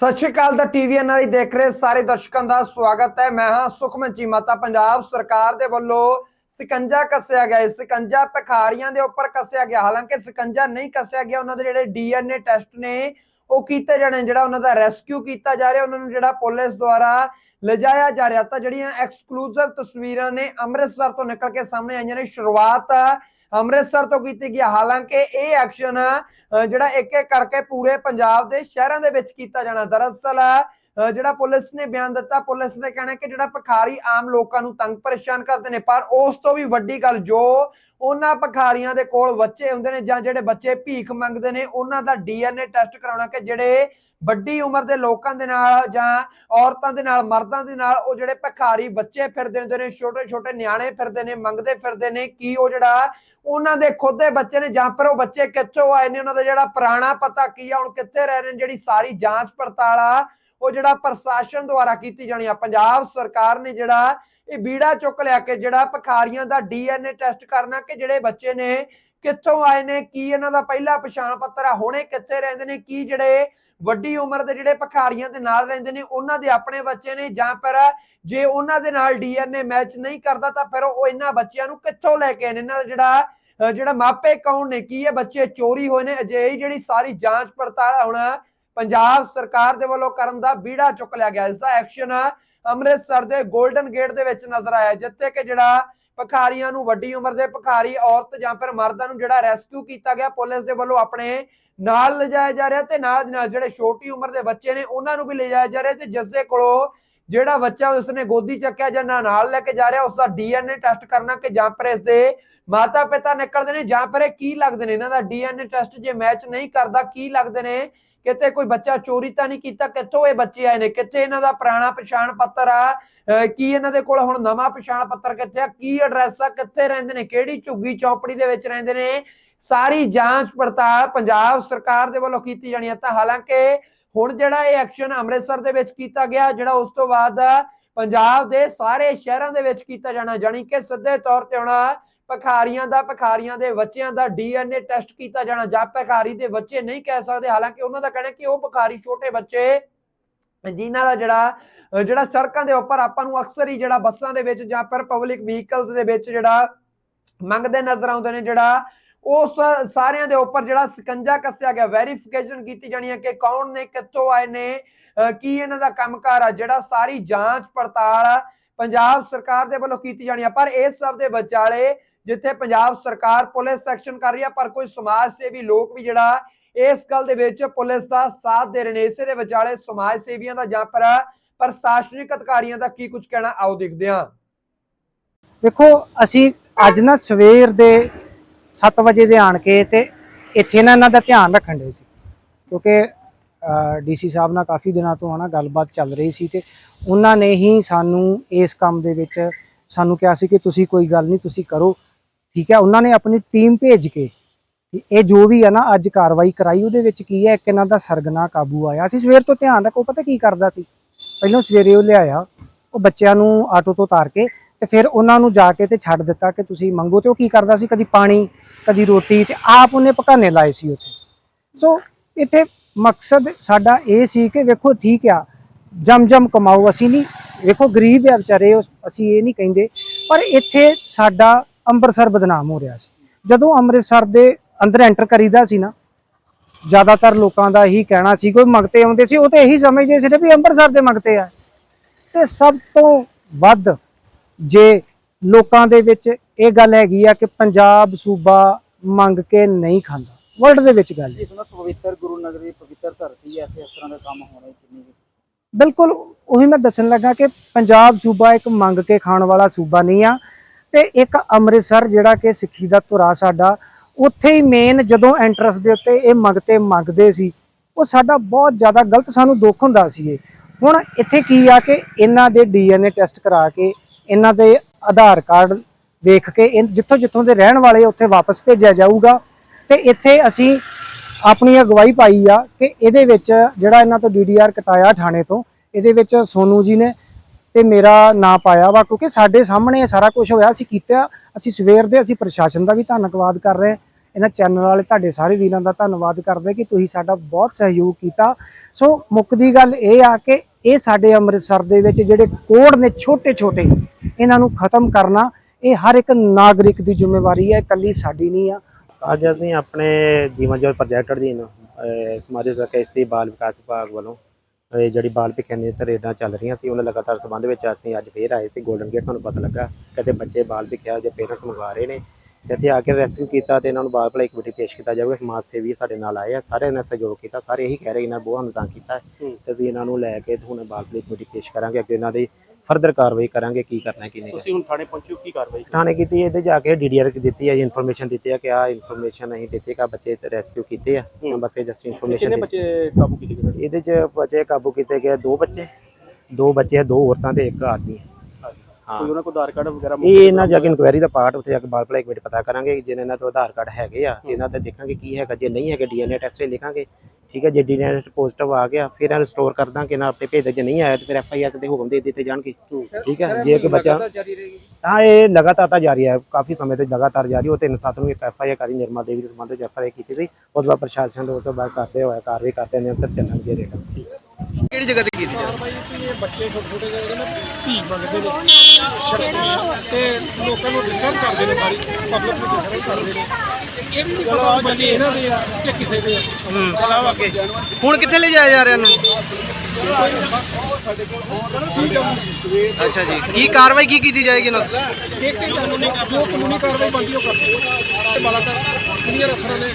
ਸਤਿ ਸ਼੍ਰੀ ਅਕਾਲ ਦਾ TV NRE ਦੇਖ ਰਹੇ ਸਾਰੇ ਦਰਸ਼ਕਾਂ ਦਾ ਸਵਾਗਤ ਹੈ। ਮੈਂ ਹਾਂ ਸੁਖਮਨ ਚੀਮਾਤਾ ਪੰਜਾਬ ਸਰਕਾਰ ਦੇ ਵੱਲੋਂ ਸਿਕੰਜਾ ਕੱਸਿਆ ਗਿਆ। ਹੈ ਸਿਕੰਜਾ ਭਿਖਾਰੀਆਂ ਦੇ ਉੱਪਰ ਕੱਸਿਆ ਗਿਆ। ਹਾਲਾਂਕਿ ਸਿਕੰਜਾ ਨਹੀਂ ਕੱਸਿਆ ਗਿਆ, ਉਹਨਾਂ ਦੇ ਜਿਹੜੇ ਡੀਐਨਏ ਟੈਸਟ ਨੇ, ਉਹ ਕੀਤੇ ਜਾਣੇ ਜਿਹੜਾ ਉਹਨਾਂ ਦਾ ਰੈਸਕਿਊ ਕੀਤਾ ਜਾ ਰਿਹਾ, ਉਹਨਾਂ ਨੂੰ ਜਿਹੜਾ ਪੁਲਿਸ ਦੁਆਰਾ ਲਿਜਾਇਆ ਜਾ ਰਿਹਾ। ਤਾਂ ਜਿਹੜੀਆਂ ਐਕਸਕਲੂਸਿਵ ਤਸਵੀਰਾਂ ਨੇ ਅੰਮ੍ਰਿਤਸਰ ਤੋਂ ਨਿਕਲ ਕੇ ਸਾਹਮਣੇ ਆਈਆਂ ਨੇ, ਸ਼ੁਰੂਆਤ ਅੰਮ੍ਰਿਤਸਰ ਤੋਂ ਕੀਤੀ ਗਈ ਹਾਲਾਂਕਿ ਇਹ ਐਕਸ਼ਨ ਜਿਹੜਾ ਇੱਕ ਇੱਕ ਕਰਕੇ ਪੂਰੇ ਪੰਜਾਬ ਦੇ ਸ਼ਹਿਰਾਂ ਦੇ ਵਿੱਚ ਕੀਤਾ ਜਾਣਾ। ਦਰਅਸਲ ਜਿਹੜਾ ਪੁਲਿਸ ਨੇ ਬਿਆਨ ਦਿੱਤਾ, ਪੁਲਿਸ ਨੇ ਕਹਿਣਾ ਕਿ ਜਿਹੜਾ ਭਿਖਾਰੀ ਆਮ ਲੋਕਾਂ ਨੂੰ ਤੰਗ ਪਰੇਸ਼ਾਨ ਕਰਦੇ ਨੇ, ਪਰ ਉਸ ਤੋਂ ਵੀ ਵੱਡੀ ਗੱਲ ਜੋ ਉਹਨਾਂ ਭਿਖਾਰੀਆਂ ਦੇ ਕੋਲ ਬੱਚੇ ਹੁੰਦੇ ਨੇ ਜਾਂ ਜਿਹੜੇ ਬੱਚੇ ਭੀਖ ਮੰਗਦੇ ਨੇ, ਉਹਨਾਂ ਦਾ ਡੀਐਨਏ ਟੈਸਟ ਕਰਾਉਣਾ ਕਿ ਜਿਹੜੇ ਵੱਡੀ ਉਮਰ ਦੇ ਲੋਕਾਂ ਦੇ ਨਾਲ ਜਾਂ ਔਰਤਾਂ ਦੇ ਨਾਲ, ਮਰਦਾਂ ਦੇ ਨਾਲ ਉਹ ਜਿਹੜੇ ਭਿਖਾਰੀ ਬੱਚੇ ਫਿਰਦੇ ਹੁੰਦੇ ਨੇ ਛੋਟੇ ਛੋਟੇ ਨਿਆਣੇ ਫਿਰਦੇ ਨੇ, ਮੰਗਦੇ ਫਿਰਦੇ ਨੇ, ਕੀ ਉਹ ਜਿਹੜਾ ਉਹਨਾਂ ਦੇ ਖੁਦ ਦੇ ਬੱਚੇ ਨੇ ਜਾਂ ਫਿਰ ਉਹ ਬੱਚੇ ਕਿੱਥੋਂ ਆਏ ਨੇ, ਉਹਨਾਂ ਦਾ ਜਿਹੜਾ ਪੁਰਾਣਾ ਪਤਾ ਕੀ ਆ, ਹੁਣ ਕਿੱਥੇ ਰਹਿ ਰਹੇ ਨੇ, ਜਿਹੜੀ ਸਾਰੀ ਜਾਂਚ ਪੜਤਾਲ ਆ ਉਹ ਜਿਹੜਾ ਪ੍ਰਸ਼ਾਸਨ ਦੁਆਰਾ ਕੀਤੀ ਜਾਣੀ ਆ, ਪੰਜਾਬ ਸਰਕਾਰ ਨੇ ਜਿਹੜਾ ਇਹ ਬੀੜਾ ਚੁੱਕ ਲਿਆ ਕਿ ਜਿਹੜਾ ਭਿਖਾਰੀਆਂ ਦਾ ਡੀਐਨਏ ਟੈਸਟ ਕਰਨਾ ਕਿ ਜਿਹੜੇ ਬੱਚੇ ਨੇ ਕਿੱਥੋਂ ਆਏ ਨੇ, ਕੀ ਇਹਨਾਂ ਦਾ ਪਹਿਲਾ ਪਛਾਣ ਪੱਤਰ ਆ, ਹੁਣੇ ਕਿੱਥੇ ਰਹਿੰਦੇ ਨੇ, ਕੀ ਜਿਹੜੇ ਵੱਡੀ ਉਮਰ ਦੇ ਜਿਹੜੇ ਭਿਖਾਰੀਆਂ ਦੇ ਨਾਲ ਰਹਿੰਦੇ ਨੇ, ਉਹਨਾਂ ਦੇ ਆਪਣੇ ਬੱਚੇ ਨੇ ਜਾਂ ਫਿਰ ਜੇ ਉਹਨਾਂ ਦੇ ਨਾਲ ਡੀਐਨਏ ਮੈਚ ਨਹੀਂ ਕਰਦਾ ਤਾਂ ਫਿਰ ਉਹ ਇਹਨਾਂ ਬੱਚਿਆਂ ਨੂੰ ਕਿੱਥੋਂ ਲੈ ਕੇ ਆਏ ਨੇ? ਇਹਨਾਂ ਦਾ ਜਿਹੜਾ ਜਿਹੜਾ ਮਾਪੇ ਕੌਣ ਨੇ, ਕੀ ਇਹ ਬੱਚੇ ਚੋਰੀ ਹੋਏ ਨੇ? ਅਜਿਹੀ ਜਿਹੜੀ ਸਾਰੀ ਜਾਂਚ ਪੜਤਾਲ ਹੁਣ ਪੰਜਾਬ ਸਰਕਾਰ ਦੇ ਵੱਲੋਂ ਕਰਨ ਦਾ ਬੀੜਾ ਚੁੱਕ ਲਿਆ ਗਿਆ। ਇਸ ਦਾ ਐਕਸ਼ਨ ਅੰਮ੍ਰਿਤਸਰ ਦੇ 골ਡਨ ਗੇਟ ਦੇ ਵਿੱਚ ਨਜ਼ਰ ਆਇਆ, ਜਿੱਥੇ ਕਿ ਜਿਹੜਾ ਭਿਖਾਰੀਆਂ ਨੂੰ ਵੱਡੀ ਉਮਰ ਦੇ ਭਿਖਾਰੀ, ਔਰਤ ਜਾਂ ਫਿਰ ਮਰਦਾਂ ਨੂੰ ਜਿਹੜਾ ਰੈਸਕਿਊ ਕੀਤਾ ਗਿਆ। ਪੁਲਿਸ ਦੇ ਵੱਲੋਂ ਆਪਣੇ ਨਾਲ ਲਿਜਾਇਆ ਜਾ ਰਿਹਾ ਤੇ ਨਾਲ ਦੀ ਨਾਲ ਜਿਹੜੇ ਛੋਟੀ ਉਮਰ ਦੇ ਬੱਚੇ ਨੇ, ਉਹਨਾਂ ਨੂੰ ਵੀ ਲਿਜਾਇਆ ਜਾ ਰਿਹਾ ਤੇ ਜਿਸ ਦੇ ਕੋਲੋਂ ਜਿਹੜਾ ਬੱਚਾ ਉਸਨੇ ਗੋਦੀ ਚੱਕਿਆ ਜਾਂ ਨਾਲ ਲੈ ਕੇ ਜਾ ਰਿਹਾ ਉਸ ਦਾ ਡੀਐਨਏ ਟੈਸਟ ਕਰਨਾ ਕਿ ਜਾਂ ਫਿਰ ਇਸ ਦੇ ਮਾਤਾ ਪਿਤਾ ਨਿਕਲਦੇ ਨੇ ਜਾਂ ਫਿਰ ਇਹ ਕੀ ਲੱਗਦੇ ਨੇ? ਇਹਨਾਂ ਦਾ ਡੀਐਨਏ ਟੈਸਟ ਜੇ ਮੈਚ ਨਹੀਂ ਕਰਦਾ, ਕੀ ਲੱਗਦੇ ਨੇ? ਕਿਤੇ ਕੋਈ ਬੱਚਾ ਚੋਰੀ ਤਾਂ ਨਹੀਂ ਕੀਤਾ, ਕਿੱਥੋਂ ਇਹ ਬੱਚੇ ਆਏ ਨੇ? ਕਿੱਥੇ ਇਹਨਾਂ ਦਾ ਪੁਰਾਣਾ ਪਛਾਣ ਪੱਤਰ ਆ? ਕੀ ਇਹਨਾਂ ਦੇ ਕੋਲ ਹੁਣ ਨਵਾਂ ਪਛਾਣ ਪੱਤਰ ਕਿੱਥੇ ਆ? ਕੀ ਐਡਰੈਸ ਆ? ਕਿੱਥੇ ਰਹਿੰਦੇ ਨੇ? ਕਿਹੜੀ ਝੁੱਗੀ ਚੌਪੜੀ ਦੇ ਵਿੱਚ ਰਹਿੰਦੇ ਨੇ? ਸਾਰੀ ਜਾਂਚ ਪੜਤਾਲ ਪੰਜਾਬ ਸਰਕਾਰ ਦੇ ਵੱਲੋਂ ਕੀਤੀ ਜਾਣੀ ਹੈ ਤਾਂ ਹਾਲਾਂਕਿ ਹੁਣ ਜਿਹੜਾ ਇਹ ਐਕਸ਼ਨ ਅੰਮ੍ਰਿਤਸਰ ਦੇ ਵਿੱਚ ਕੀਤਾ ਗਿਆ, ਜਿਹੜਾ ਉਸ ਤੋਂ ਬਾਅਦ ਪੰਜਾਬ ਦੇ ਸਾਰੇ ਸ਼ਹਿਰਾਂ ਦੇ ਵਿੱਚ ਕੀਤਾ ਜਾਣਾ, ਜਾਣੀ ਕਿ ਸਿੱਧੇ ਤੌਰ ਤੇ ਹੁਣ ਭਿਖਾਰੀਆਂ ਦਾ, ਭਿਖਾਰੀਆਂ ਦੇ ਬੱਚਿਆਂ ਦਾ ਡੀਐਨਏ ਟੈਸਟ ਕੀਤਾ ਜਾਣਾ, ਜਾਂ ਭਿਖਾਰੀ ਦੇ ਬੱਚੇ ਨਹੀਂ ਕਹਿ ਸਕਦੇ, ਹਾਲਾਂਕਿ ਉਹਨਾਂ ਦਾ ਕਹਿਣਾ ਕਿ ਉਹ ਭਿਖਾਰੀ ਛੋਟੇ ਬੱਚੇ ਜਿਨ੍ਹਾਂ ਦਾ ਜਿਹੜਾ ਜਿਹੜਾ ਸੜਕਾਂ ਦੇ ਉੱਪਰ ਆਪਾਂ ਨੂੰ ਅਕਸਰ ਹੀ ਜਿਹੜਾ ਬੱਸਾਂ ਦੇ ਵਿੱਚ ਜਾਂ ਫਿਰ ਪਬਲਿਕ ਵਹੀਕਲਸ ਦੇ ਵਿੱਚ ਜਿਹੜਾ ਮੰਗਦੇ ਨਜ਼ਰ ਆਉਂਦੇ ਨੇ, ਜਿਹੜਾ ਉਸ ਸਾਰਿਆਂ ਦੇ ਉੱਪਰ ਜਿਹੜਾ ਸਕੰਜਾ ਕੱਸਿਆ ਗਿਆ ਵੈਰੀਫਿਕੇਸ਼ਨ ਕੀਤੀ ਜਾਣੀ ਹੈ ਕਿ ਕੌਣ ਨੇ, ਕਿੱਥੋਂ ਆਏ ਨੇ ਕੀ ਇਹਨਾਂ ਦਾ ਕੰਮਕਾਰ ਆ, ਜਿਹੜਾ ਸਾਰੀ ਜਾਂਚ ਪੜਤਾਲ ਪੰਜਾਬ ਸਰਕਾਰ ਦੇ ਵੱਲੋਂ ਕੀਤੀ ਜਾਣੀ ਹੈ ਪਰ ਇਸ ਸਭ ਦੇ ਵਿਚਾਲੇ ਜਿੱਥੇ ਪੰਜਾਬ ਸਰਕਾਰ ਪੁਲਿਸ ਸੈਕਸ਼ਨ ਕਰ ਰਹੀ ਹੈ ਪਰ ਕੋਈ ਸਮਾਜ ਸੇਵੀ ਲੋਕ ਵੀ ਜਿਹੜਾ, ਇਸ ਗੱਲ ਦੇ ਵਿੱਚ ਪੁਲਿਸ ਦਾ ਸਾਥ ਦੇ ਰਹੇ ਨੇ, ਇਸੇ ਦੇ ਵਿਚਾਲੇ ਸਮਾਜ ਸੇਵੀਆਂ ਦਾ ਜਾਂ ਫਿਰ ਪ੍ਰਸ਼ਾਸਨਿਕ ਅਧਿਕਾਰੀਆਂ ਦਾ ਕੀ ਕੁਝ ਕਹਿਣਾ, ਆਓ ਦੇਖਦੇ ਹਾਂ। ਦੇਖੋ, ਅਸੀਂ ਅੱਜ ਨਾ ਸਵੇਰ ਦੇ 7 ਵਜੇ ਦੇ ਆਣ ਕੇ ਤੇ ਇੱਥੇ ਨਾ ਇਹਨਾਂ ਦਾ ਧਿਆਨ ਰੱਖਣ ਦੇ ਸੀ। ਕਿਉਂਕਿ ਡੀਸੀ ਸਾਹਿਬ ਨਾਲ ਕਾਫੀ ਦਿਨਾਂ ਤੋਂ ਹਨਾ ਗੱਲਬਾਤ ਚੱਲ ਰਹੀ ਸੀ ਤੇ ਉਹਨਾਂ ਨੇ ਹੀ ਸਾਨੂੰ ਇਸ ਕੰਮ ਦੇ ਵਿੱਚ ਸਾਨੂੰ ਕਿਹਾ ਸੀ ਕਿ ਤੁਸੀਂ ਕੋਈ ਗੱਲ ਨਹੀਂ, ਤੁਸੀਂ ਕਰੋ। ਠੀਕ ਹੈ, ਉਹਨਾਂ ਨੇ ਆਪਣੀ ਟੀਮ ਭੇਜ ਕੇ ਇਹ ਜੋ ਵੀ ਹੈ ਨਾ, ਅੱਜ ਕਾਰਵਾਈ ਕਰਾਈ, ਉਹਦੇ ਵਿੱਚ ਕੀ ਹੈ, ਇੱਕ ਇਹਨਾਂ ਦਾ ਸਰਗਨਾ ਕਾਬੂ ਆਇਆ। ਅਸੀਂ ਸਵੇਰ ਤੋਂ ਧਿਆਨ ਰੱਖੋ ਪਤਾ ਕੀ ਕਰਦਾ ਸੀ? ਪਹਿਲਾਂ ਸਵੇਰੇ ਉਹ ਲਿਆਇਆ, ਉਹ ਬੱਚਿਆਂ ਨੂੰ ਆਟੋ ਤੋਂ ਉਤਾਰ ਕੇ ਤੇ ਫਿਰ ਉਹਨਾਂ ਨੂੰ ਜਾ ਕੇ ਤੇ ਛੱਡ ਦਿੱਤਾ ਕਿ ਤੁਸੀਂ ਮੰਗੋ ਤੇ ਉਹ ਕੀ ਕਰਦਾ ਸੀ? ਕਦੀ ਪਾਣੀ, ਕਦੀ ਰੋਟੀ ਤੇ ਆਪ ਉਹਨੇ ਪਕਾਨੇ ਲਾਏ ਸੀ ਉੱਥੇ। ਸੋ ਇੱਥੇ ਮਕਸਦ ਸਾਡਾ ਇਹ ਸੀ ਕਿ ਵੇਖੋ ਠੀਕ ਆ ਜਮ ਜਮ ਕਮਾਓ ਅਸੀਂ ਨਹੀਂ। ਵੇਖੋ ਗਰੀਬ ਆ ਵਿਚਾਰੇ, ਉਹ- ਅਸੀਂ ਇਹ ਨਹੀਂ ਕਹਿੰਦੇ। ਪਰ ਇੱਥੇ ਸਾਡਾ ਅੰਮ੍ਰਿਤਸਰ ਬਦਨਾਮ ਹੋ ਰਿਹਾ ਸੀ। ਜਦੋਂ ਅੰਮ੍ਰਿਤਸਰ ਦੇ ਅੰਦਰ ਐਂਟਰ ਕਰੀਦਾ ਸੀ ਨਾ ਜ਼ਿਆਦਾਤਰ ਲੋਕਾਂ ਦਾ ਇਹੀ ਕਹਿਣਾ ਸੀ ਕੋਈ ਮੰਗਤੇ ਆਉਂਦੇ ਸੀ ਉਹ ਤੇ ਇਹੀ ਸਮਝਦੇ ਸੀ ਵੀ ਅੰਮ੍ਰਿਤਸਰ ਦੇ ਮੰਗਤੇ ਆ। ਤੇ ਸਭ ਤੋਂ ਵੱਧ ਜੇ ਲੋਕਾਂ ਦੇ ਵਿੱਚ ਇਹ ਗੱਲ ਹੈਗੀ ਆ ਕਿ ਪੰਜਾਬ ਸੂਬਾ ਮੰਗ ਕੇ ਨਹੀਂ ਖਾਂਦਾ ਵਰਲਡ ਦੇ ਵਿੱਚ ਗੱਲ ਇਸ ਨੂੰ ਪਵਿੱਤਰ ਗੁਰੂ ਨਗਰ ਦੀ ਪਵਿੱਤਰ ਧਰਤੀ ਹੈ ਇਸ ਤਰ੍ਹਾਂ ਦਾ ਕੰਮ ਹੋਣਾ ਕਿੰਨੀ ਬਿਲਕੁਲ ਉਹੀ ਮੈਂ ਦੱਸਣ ਲੱਗਾ ਕਿ ਪੰਜਾਬ ਸੂਬਾ ਇੱਕ ਮੰਗ ਕੇ ਖਾਣ ਵਾਲਾ ਸੂਬਾ ਨਹੀਂ ਆ ਤੇ ਇੱਕ ਅੰਮ੍ਰਿਤਸਰ ਜਿਹੜਾ ਕਿ ਸਿੱਖੀ ਦਾ ਧੁਰਾ ਸਾਡਾ, ਉੱਥੇ ਹੀ ਮੇਨ ਜਦੋਂ ਐਂਟਰਸ ਦੇ ਉੱਤੇ ਇਹ ਮੰਗਤੇ ਮੰਗਦੇ ਸੀ, ਉਹ ਸਾਡਾ ਬਹੁਤ ਜ਼ਿਆਦਾ ਗਲਤ ਸਾਨੂੰ ਦੁੱਖ ਹੁੰਦਾ ਸੀ ਇਹ। ਹੁਣ ਇੱਥੇ ਕੀ ਆ ਕਿ ਇਹਨਾਂ ਦੇ ਡੀਐਨਏ ਟੈਸਟ ਕਰਾ ਕੇ, ਇਹਨਾਂ ਦੇ ਆਧਾਰ ਕਾਰਡ ਵੇਖ ਕੇ, ਇਹ ਜਿੱਥੋਂ ਜਿੱਥੋਂ ਦੇ ਰਹਿਣ ਵਾਲੇ ਉੱਥੇ ਵਾਪਸ ਭੇਜਿਆ ਜਾਊਗਾ। ਤੇ ਇੱਥੇ ਅਸੀਂ ਆਪਣੀ ਅਗਵਾਈ ਪਾਈ ਆ ਕਿ ਇਹਦੇ ਵਿੱਚ ਜਿਹੜਾ ਇਹਨਾਂ ਤੋਂ ਡੀਡੀਆਰ ਕਟਾਇਆ ਥਾਣੇ ਤੋਂ, ਇਹਦੇ ਵਿੱਚ ਸੋਨੂ ਜੀ ਨੇ ਤੇ ਮੇਰਾ ਨਾਂ ਪਾਇਆ ਵਾ, ਕਿਉਂਕਿ ਸਾਡੇ ਸਾਹਮਣੇ ਇਹ ਸਾਰਾ ਕੁਝ ਹੋਇਆ, ਅਸੀਂ ਕੀਤਾ ਅਸੀਂ ਸਵੇਰ ਦੇ ਅਸੀਂ ਪ੍ਰਸ਼ਾਸਨ ਦਾ ਵੀ ਧੰਨਵਾਦ ਕਰ ਰਹੇ ਇਹਨਾਂ ਚੈਨਲ ਵਾਲੇ ਤੁਹਾਡੇ ਸਾਰੇ ਵੀਰਾਂ ਦਾ ਧੰਨਵਾਦ ਕਰਦੇ ਕਿ ਤੁਸੀਂ ਸਾਡਾ ਬਹੁਤ ਸਹਿਯੋਗ ਕੀਤਾ। ਸੋ ਮੁੱਕਦੀ ਗੱਲ ਇਹ ਆ ਕਿ ਇਹ ਸਾਡੇ ਅੰਮ੍ਰਿਤਸਰ ਦੇ ਵਿੱਚ ਜਿਹੜੇ ਕੋਡ ਨੇ ਛੋਟੇ ਛੋਟੇ ਇਹਨਾਂ ਨੂੰ ਖਤਮ ਕਰਨਾ, ਇਹ ਹਰ ਇੱਕ ਨਾਗਰਿਕ ਦੀ ਜ਼ਿੰਮੇਵਾਰੀ ਹੈ, ਇਕੱਲੀ ਸਾਡੀ ਨਹੀਂ ਆ। ਅੱਜ ਅਸੀਂ ਆਪਣੇ ਜੀਵਨ ਜੋਤ ਪ੍ਰੋਜੈਕਟ ਅਧੀਨ ਅਹ ਸਮਾਜਿਕ ਸੁਰੱਖਿਆ ਇਸਤਰੀ ਬਾਲ ਵਿਕਾਸ ਵਿਭਾਗ ਵੱਲੋਂ ਇਹ ਜਿਹੜੀ ਬਾਲ ਭਿੱਖਿਆ ਨੀਤੀ ਤਰੇਡਾਂ ਚੱਲ ਰਹੀਆਂ ਸੀ ਉਹਨਾਂ ਲਗਾਤਾਰ ਸੰਬੰਧ ਵਿੱਚ ਅਸੀਂ ਅੱਜ ਫੇਰ ਆਏ ਸੀ 골ਡਨ ਗੇਟ ਤੁਹਾਨੂੰ ਪਤਾ ਲੱਗਾ ਕਹਿੰਦੇ ਬੱਚੇ ਬਾਲ ਭਿੱਖਿਆ ਦੇ ਪੇਰੈਂਟਸ ਮੰਗਵਾ ਰਹੇ ਨੇ ਤੇ ਇੱਥੇ ਆ ਕੇ ਰੈਸਕਿਊ ਕੀਤਾ ਤੇ ਇਹਨਾਂ ਨੂੰ ਬਾਲ ਭਲਾਈ ਕਮੇਟੀ ਪੇਸ਼ ਕੀਤਾ ਜਾਵੇਗਾ ਸਮਾਜ ਸੇਵੀ ਸਾਡੇ ਨਾਲ ਆਏ ਆ ਸਾਰਿਆਂ ਨੇ ਸਹਿਯੋਗ ਕੀਤਾ ਸਾਰੇ ਇਹੀ ਕਹਿ ਰਹੇ ਇਹਨਾਂ ਬਹੁਤ ਤੰਗ ਕੀਤਾ ਤੇ ਅਸੀਂ ਇਹਨਾਂ ਨੂੰ ਲੈ ਕੇ ਹੁਣ ਬਾਲ ਭਲਾਈ ਕਮੇਟੀ ਪੇਸ਼ ਕਰਾਂਗੇ ਅੱਗੇ ਇਹਨਾਂ ਦੀ ਫਰਦਰ ਕਾਰਵਾਈ ਕਰਾਂਗੇ ਕੀ ਕਰਨਾ ਕੀ ਨਹੀਂ ਤੁਸੀਂ ਹੁਣ ਥਾਣੇ ਪਹੁੰਚੋ ਕੀ ਕਾਰਵਾਈ ਥਾਣੇ ਕੀਤੀ ਇਹਦੇ ਜਾ ਕੇ ਡੀਡੀਆਰ ਦਿੱਤੀ ਹੈ ਇਨਫੋਰਮੇਸ਼ਨ ਦਿੱਤੀ ਹੈ ਕਿ ਆ ਇਨਫੋਰਮੇਸ਼ਨ ਅਸੀਂ ਦਿੱਤੀ ਕਿ ਆਹ ਬੱਚੇ ਰੈਸਕਿਊ ਕੀਤੇ ਆ। ਬਸ ਇਹ ਜਸਟ ਕਿੰਨੇ ਇਨਫੋਰਮੇਸ਼ਨ ਬੱਚੇ ਕਾਬੂ ਕੀਤੇ ਗਏ? ਇਹਦੇ ਚ ਬੱਚੇ ਕਾਬੂ ਕੀਤੇ ਗਏ ਦੋ ਬੱਚੇ ਦੋ ਬੱਚੇ ਦੋ ਔਰਤਾਂ ਤੇ ਇੱਕ ਆਦਮੀ ਹਾਂ ਕੋਈ ਉਹਨਾਂ ਕੋਲ ਆਧਾਰ ਕਾਰਡ ਵਗੈਰਾ ਇਹ ਇਹਨਾਂ ਜਾ ਕੇ ਇਨਕੁਆਇਰੀ ਦਾ ਪਾਰਟ ਉੱਥੇ ਜਾ ਕੇ ਬਾਲ ਭਲਾਈ ਕਮੇਟੀ ਪਤਾ ਕਰਾਂਗੇ ਜੇ ਇਹਨਾਂ ਤੋਂ ਆਧਾਰ ਕਾਰਡ ਹੈਗੇ ਆ ਇਹਨਾਂ ਤੇ ਦੇਖਾਂਗੇ ਕੀ ਹੈਗਾ ਜੇ ਨਹੀਂ ਹੈਗੇ ਡੀਐਨਏ ਟੈਸਟ ਲਈ ਲਿਖਾਂਗੇ। ਠੀਕ ਹੈ ਜੇ ਡੀਐਨਏ ਪੋਜ਼ਿਟਿਵ ਆ ਗਿਆ ਫਿਰ ਇਹਨੂੰ ਸਟੋਰ ਕਰ ਦਾਂਗੇ ਨਾ ਆਪਣੇ ਭੇਜ ਦੇ ਜੇ ਨਹੀਂ ਆਇਆ ਤੇ ਫਿਰ ਐਫ ਆਈ ਆਰ ਤੇ ਹੁਕਮ ਦੇ ਦਿੱਤੇ ਜਾਣਗੇ। ਠੀਕ ਹੈ ਜੇ ਕਿ ਬੱਚਾ ਹਾਂ ਇਹ ਲਗਾਤਾਰ ਤਾਂ ਜਾਰੀ ਹੈ ਕਾਫੀ ਸਮੇਂ ਤੋਂ ਲਗਾਤਾਰ ਜਾਰੀ ਉਹ ਤਿੰਨ ਸੱਤ ਨੂੰ ਇੱਕ ਐਫ ਆਈ ਆਰ ਕਰੀ ਨਿਰਮਾ ਦੇਵੀ ਦੇ ਸੰਬੰਧ ਵਿੱਚ ਕੀਤੀ ਸੀ। ਉਸ ਤੋਂ ਬਾਅਦ ਪ੍ਰਸ਼ਾਸਨ ਦੇ ਉਸ ਤੋਂ ਬਾਅਦ ਕਰਦੇ ਹੋਇਆ ਕਾਰਵਾਈ ਕਰਦੇ ਨੇ ਅੰਦਰ ਚੱਲਣਗੇ ਰੇਟ ਕਿਹੜੀ ਜਗ੍ਹਾ ਤੇ ਕੀਤੀ ਜਾ ਇਹ ਬੱਚੇ ਛੋਟੇ ਛੋਟੇ ਜਿਹੜੇ ਨੇ ਭੀ ਮੰਗਦੇ ਨੇ ਸੜਕਾਂ ਤੇ ਲੋਕਾਂ ਨੂੰ ਡਿਸਟਰਬ ਕਰਦੇ ਨੇ ਸਾਰੀ ਪਬਲਿਕ ਨੂੰ ਡਿਸਟਰਬ ਕਰਦੇ ਨੇ। ਤੇ ਇਹ ਵੀ ਨਹੀਂ ਪਤਾ ਵੀ ਬੱਚੇ ਇਹਨਾਂ ਦੇ ਆ ਕਿ ਕਿਸੇ ਦੇ ਆ। ਹੁਣ ਕਿੱਥੇ ਲੈ ਜਾਇਆ ਜਾ ਰਿਹਾ ਇਹਨਾਂ ਨੂੰ? ਅੱਛਾ ਜੀ। ਕੀ ਕਾਰਵਾਈ ਕੀ ਕੀਤੀ ਜਾਏਗੀ ਇਹਨਾਂ ਤੇ? ਇੱਕ ਇੱਕ ਕਾਨੂੰਨੀ ਜੋ ਕਾਨੂੰਨੀ ਕਾਰਵਾਈ ਬਣਦੀ ਉਹ ਕਰਦੇ ਤੇ ਬਾਲਾਕਰ ਸੀਨੀਅਰ ਅਫਸਰਾਂ ਨੇ।